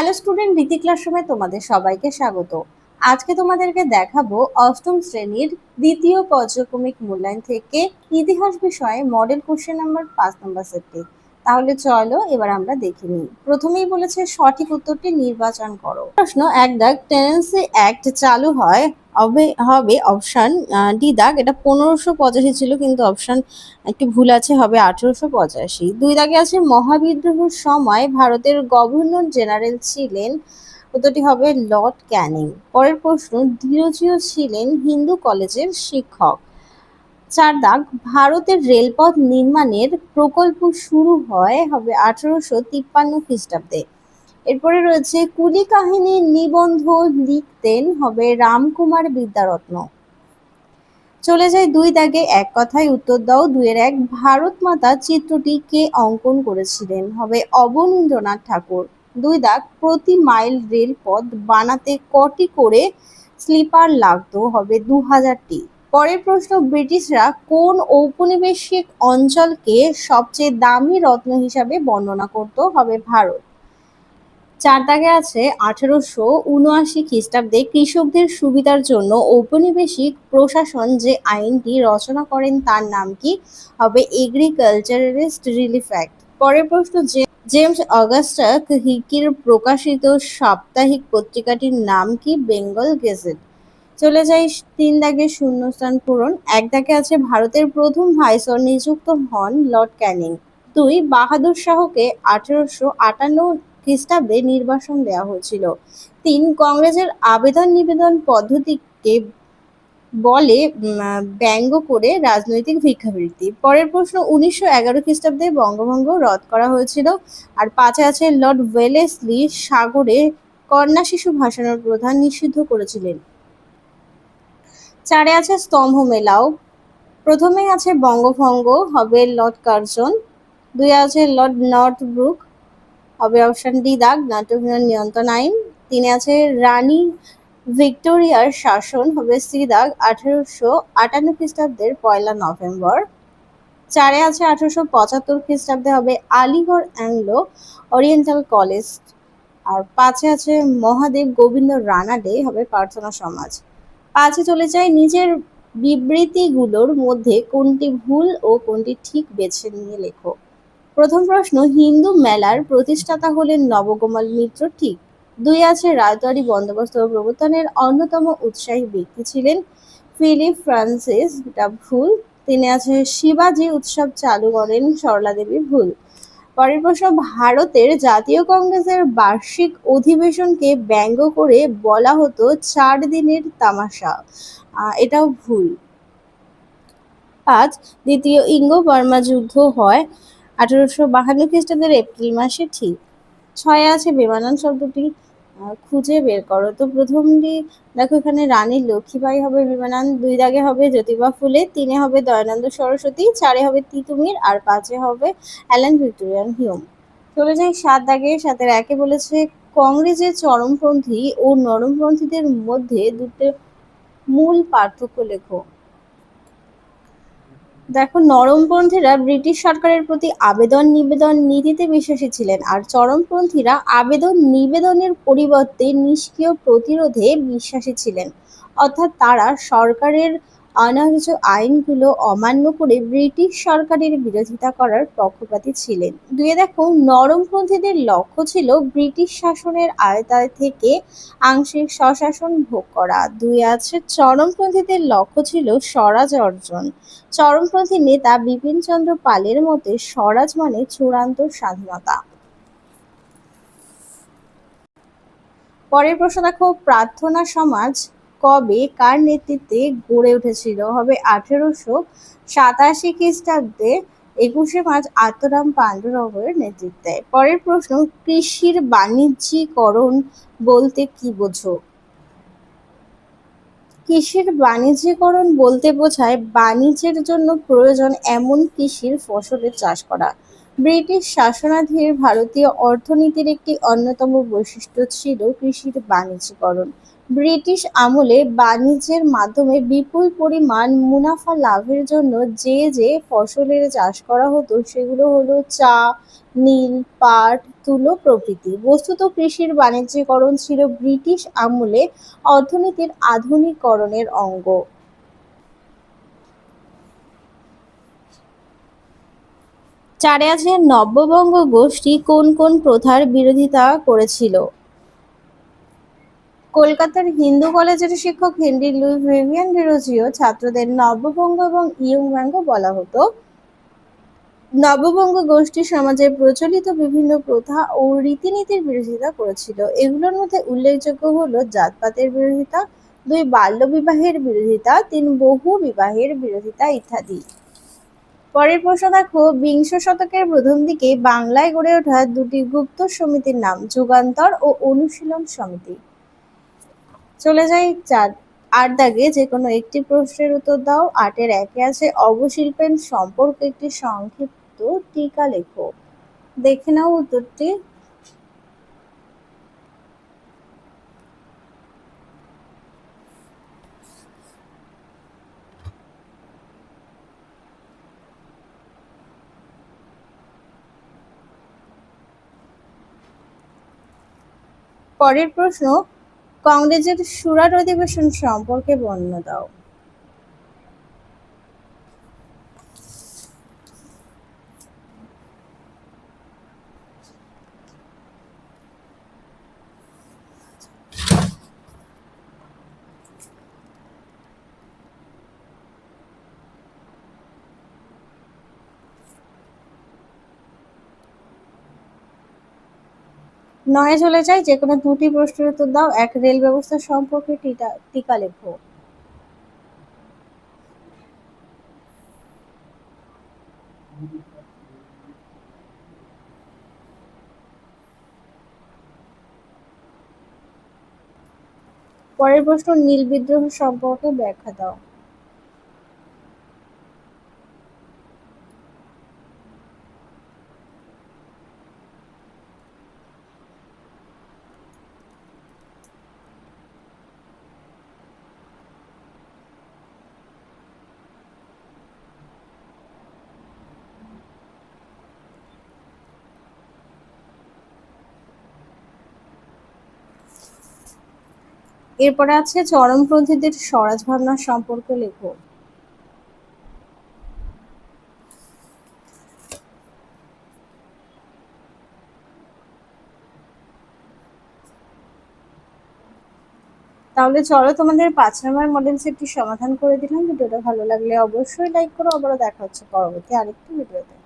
Hello student রীতি ক্লাসরুমে তোমাদের সবাইকে স্বাগত। আজকে তোমাদেরকে দেখাবো অষ্টম শ্রেণির দ্বিতীয় পর্যক্রমিক মূল্যায়ন থেকে ইতিহাস বিষয়ে মডেল কোশ্চেন নাম্বার পাঁচ নম্বর সেটটি। তাহলে চলো এবার আমরা দেখে নিই। প্রথমেই বলেছে সঠিক উত্তরটি নির্বাচন করো। প্রশ্ন, এক ডাক টেনেন্সি অ্যাক্ট চালু হয় হবে অপশান ডি দাগ, এটা পনেরোশো পঁচাশি ছিল, কিন্তু অপশান একটু ভুল আছে, হবে আঠেরোশো পঁচাশি। দুই দাগে আছে, মহাবিদ্রোহের সময় ভারতের গভর্নর জেনারেল ছিলেন, উত্তরটি হবে লর্ড ক্যানিং। পরের প্রশ্ন ধীরজিও ছিলেন হিন্দু কলেজের শিক্ষক। চার দাগ, ভারতের রেলপথ নির্মাণের প্রকল্প শুরু হয়, হবে আঠারোশো তিপ্পান্ন খ্রিস্টাব্দে। এরপরে রয়েছে, কুলি কাহিনীর নিবন্ধ লিখতেন হবে রামকুমার বিদ্যারত্ন। চলে যায় দুই দাগে, এক কথায় উত্তর দাও। দুইয়ের এক, ভারত মাতা চিত্রটি কে অঙ্কন করেছিলেন? হবে অবনীন্দ্রনাথ ঠাকুর। দুই দাগ, প্রতি মাইল রেলপথ বানাতে কটি করে স্লিপার লাগতো? হবে দু হাজারটি পরের প্রশ্ন, ব্রিটিশরা কোন ঔপনিবেশিক অঞ্চলকে সবচেয়ে দামি রত্ন হিসাবে বর্ণনা করত? হবে ভারত। চার দাগে আছে আঠেরোশো উনআশি খ্রিস্টাব্দে কৃষকদের সুবিধার জন্য ঔপনিবেশিক প্রশাসন যে আইনটি রচনা করেন তার নাম কি? হবে এগ্রিকালচারিস্ট রিলিফ অ্যাক্ট। পরের প্রশ্ন যে জেমস অগাস্টাক হিকির প্রকাশিত সাপ্তাহিক পত্রিকাটির নাম কি? Bengal Gazette. চলে যাই তিন দাগে শূন্যস্থান পূরণ। এক দাগে আছে ভারতের প্রথম ভাইসর নিযুক্ত হন লর্ড ক্যানিং। দুই, বাহাদুর শাহকে আঠেরোশো আটান্ন খ্রিস্টাব্দে নির্বাসন দেওয়া হয়েছিল। তিন, কংগ্রেসের আবেদন নিবেদন পদ্ধতিকে বলে ব্যঙ্গ করে রাজনৈতিক ভিক্ষাবৃত্তি। পরের প্রশ্ন, উনিশশো এগারো খ্রিস্টাব্দে বঙ্গভঙ্গ রদ করা হয়েছিল আর পাঁচে আছে লর্ড ওয়েলেসলি সাগরে কন্যা শিশু ভাসানোর প্রধান নিষিদ্ধ করেছিলেন। চারে আছে স্তম্ভ মেলাও। প্রথমে আছে বঙ্গভঙ্গ, হবে লর্ড কার্জন। দুই আছে লর্ড নর্থ ব্রুক হবে অপশন ডি, দাগ। নাট্যভিনয় নিয়ন্ত্রণ আইন। তিনে আছে, রানী ভিক্টোরিয়ার শাসন হবে সি দাগ, আঠেরোশো আটান্ন খ্রিস্টাব্দের পয়লা নভেম্বর। চারে আছে, আঠারোশো পঁচাত্তর খ্রিস্টাব্দে হবে আলিগড় অ্যাংলো ওরিয়েন্টাল কলেজ। আর পাঁচে আছে, মহাদেব গোবিন্দ রানা ডে হবে প্রার্থনা সমাজ। পাঁচে চলে যায় নিজের বিবৃতিগুলোর মধ্যে কোনটি ভুল ও কোনটি ঠিক বেছে নিয়ে লেখো। প্রথম প্রশ্ন, হিন্দু মেলার প্রতিষ্ঠাতা হলেন নবগোপাল মিত্র, ঠিক। দুই আছে, রাজদারি বন্দোবস্ত প্রবর্তনের অন্যতম উৎসাহী ব্যক্তি ছিলেন ফিলিপ ফ্রান্সিস ভুল। তিনি আছে, শিবাজি উৎসব চালু করেন সরলা দেবী ভুল। পরের প্রশ্ন, ভারতের জাতীয় কংগ্রেসের বার্ষিক অধিবেশনকে ব্যঙ্গ করে বলা হতো চার দিনের তামাশা। এটাও ভুল। পাঁচ, দ্বিতীয় ইঙ্গ বর্মা যুদ্ধ হয় আঠারোশো বাহান্ন খ্রিস্টাব্দের এপ্রিল মাসে ঠিক ছয় আছে বেমানান শব্দটি। খুঁজে বের করো। তো প্রথমটি দেখো, এখানে রানী লক্ষ্মীবাই হবে বিমানান, দুই দাগে হবে জ্যোতিবা ফুলে, তিনে হবে দয়ানন্দ সরস্বতী, চারে হবে তিতুমির, আর পাঁচে হবে অ্যালেন ভিক্টোরিয়ান হিউম। চলে যাই সাত দাগে। সাতের একে বলেছে, কংগ্রেসের চরমপন্থী ও নরমপন্থীদের মধ্যে দুটো মূল পার্থক্য লেখো। দেখো, নরমপন্থীরা ব্রিটিশ সরকারের প্রতি আবেদন নিবেদন নীতিতে বিশ্বাসী ছিলেন আর চরমপন্থীরা আবেদন নিবেদনের পরিবর্তে নিষ্ক্রিয় প্রতিরোধে বিশ্বাসী ছিলেন। অর্থাৎ তারা সরকারের অনার্য আইনগুলো অমান্য করে ব্রিটিশ সরকারের বিরোধিতা করার পক্ষপাতী ছিলেন। দুয়ে দেখো নরমপন্থীদের লক্ষ্য ছিল ব্রিটিশ শাসনের আয়তায় থেকে আংশিক স্বশাসন ভোগ করা। দুই আছে চরমপন্থীদের লক্ষ্য ছিল স্বরাজ অর্জন। চরমপন্থী নেতা বিপিনচন্দ্র পালের মতে স্বরাজ মানে চূড়ান্ত স্বাধীনতা। পরের প্রশ্ন দেখো, প্রার্থনা সমাজ কবে কার নেতৃত্বে গড়ে উঠেছিল? হবে আঠেরোশো সাতাশি খ্রিস্টাব্দে একুশে মার্চ আত্মরাম পাণ্ডুরঙ্গের নেতৃত্বে। পরের প্রশ্ন, কৃষির বাণিজ্যিকরণ বলতে কি বোঝো? কৃষির বাণিজ্যিকরণ বলতে বোঝায় বাণিজ্যের জন্য প্রয়োজন এমন কৃষির ফসলের চাষ করা। ব্রিটিশ শাসনাধীন ভারতীয় অর্থনীতির একটি অন্যতম বৈশিষ্ট্য ছিল কৃষির বাণিজ্যিকরণ। ব্রিটিশ আমলে বাণিজ্যের মাধ্যমে বিপুল পরিমাণ মুনাফা লাভের জন্য যে যে ফসলের চাষ করা হতো, সেগুলো হলো চা, নীল, পাট, তুলো প্রভৃতি। বস্তুত কৃষির বাণিজ্যিকরণ ছিল ব্রিটিশ আমলে অর্থনীতির আধুনিকরণের অঙ্গ। চারে আছে নব্যবঙ্গ গোষ্ঠী কোন কোন প্রথার বিরোধিতা করেছিল? কলকাতার হিন্দু কলেজের শিক্ষক হেনরি লুই ভিভিয়ান ডিরোজিও ছাত্রদের নববঙ্গ এবং ইয়ং ব্যঙ্গ বলা হতো। নববঙ্গ গোষ্ঠী সমাজে প্রচলিত বিভিন্ন প্রথা ও রীতিনীতির বিরোধিতা করেছিল। এগুলোর মধ্যে উল্লেখযোগ্য হলো জাতপাতের বিরোধিতা, দুই বাল্য বিবাহের বিরোধিতা, তিন বহু বিবাহের বিরোধিতা ইত্যাদি। পরের প্রশ্ন দেখো, বিংশ শতকের প্রথম দিকে বাংলায় গড়ে ওঠা দুটি গুপ্ত সমিতির নাম যুগান্তর ও অনুশীলন সমিতি। চলে যাই চার আট দাগে যে কোনো একটি প্রশ্নের উত্তর দাও। আটের একে আছে অবশিল্পের সম্পর্কে একটি সংক্ষিপ্ত টিকা লেখো। দেখে নাও উত্তরটি। পরের প্রশ্ন কংগ্রেসের সুরাট অধিবেশন সম্পর্কে বর্ণ দাও। নয়ে চলে যাই যে কোনো দুটি প্রশ্নের উত্তর দাও। এক, রেল ব্যবস্থা সম্পর্কে টিকা লেখো। পরের প্রশ্ন, নীল বিদ্রোহ সম্পর্কে ব্যাখ্যা দাও। এরপরে আছে চরমপন্থীদের স্বরাজ ভাবনা সম্পর্কে লেখো। তাহলে চলো তোমাদের পাঁচ নম্বর মডেল সেটটি সমাধান করে দিলাম। ভিডিওটা ভালো লাগলে অবশ্যই লাইক করো। আবারও দেখা হচ্ছে পরবর্তী আরেকটি ভিডিওতে